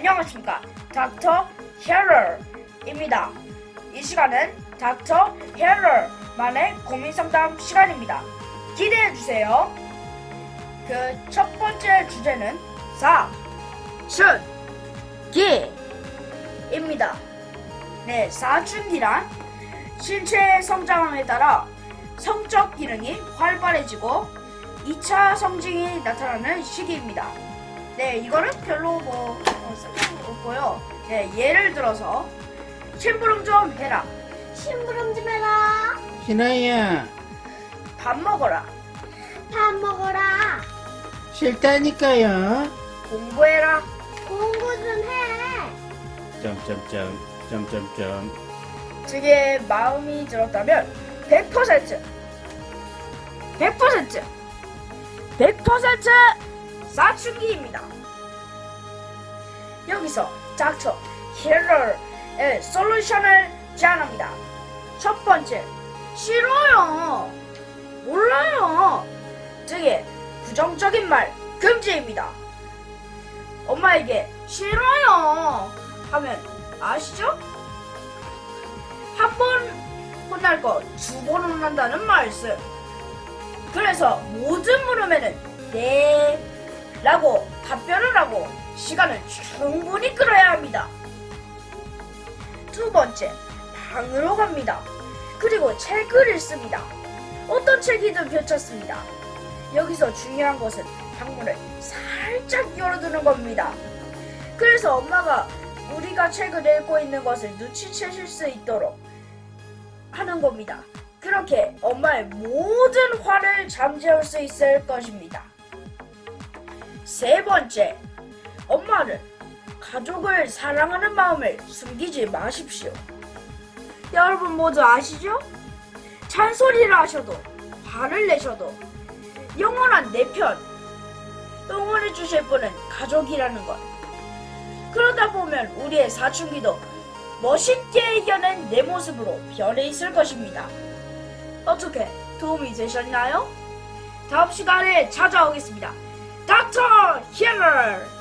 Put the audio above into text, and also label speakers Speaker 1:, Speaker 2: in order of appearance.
Speaker 1: 안녕하십니까. 닥터 헤럴입니다. 이 시간은 닥터 헤럴만의 고민 상담 시간입니다. 기대해 주세요. 그 첫 번째 주제는 사춘기입니다. 네, 사춘기란 신체의 성장함에 따라 성적 기능이 활발해지고 2차 성징이 나타나는 시기입니다. 네, 이거는 별로 뭐 어, 쓸모없고요. 네, 예를 들어서 심부름 좀 해라.
Speaker 2: 심부름 좀 해라.
Speaker 3: 희나야
Speaker 1: 밥 먹어라.
Speaker 2: 밥 먹어라.
Speaker 3: 싫다니까요
Speaker 1: 공부해라.
Speaker 2: 공부 좀 해.
Speaker 3: 점점점 점점점
Speaker 1: 제게 마음이 들었다면 100% 100% 100% 사춘기입니다. 여기서 닥터 힐러의 솔루션을 제안합니다. 첫 번째, 싫어요. 몰라요. 되게 부정적인 말 금지입니다. 엄마에게 싫어요 하면 아시죠? 한 번 혼날 거 두 번 혼난다는 말씀. 그래서 모든 물음에는 네 라고 답변을 하고 시간을 충분히 끌어야 합니다. 두 번째, 방으로 갑니다. 그리고 책을 읽습니다. 어떤 책이든 괜찮습니다. 여기서 중요한 것은 방문을 살짝 열어두는 겁니다. 그래서 엄마가 우리가 책을 읽고 있는 것을 눈치채실 수 있도록 하는 겁니다. 그렇게 엄마의 모든 화를 잠재울 수 있을 것입니다. 세 번째, 엄마는 가족을 사랑하는 마음을 숨기지 마십시오. 여러분 모두 아시죠? 잔소리를 하셔도 화를 내셔도 영원한 내 편 응원해 주실 분은 가족이라는 것. 그러다 보면 우리의 사춘기도 멋있게 이겨낸 내 모습으로 변해 있을 것입니다. 어떻게 도움이 되셨나요? 다음 시간에 찾아오겠습니다. 닥터 힐러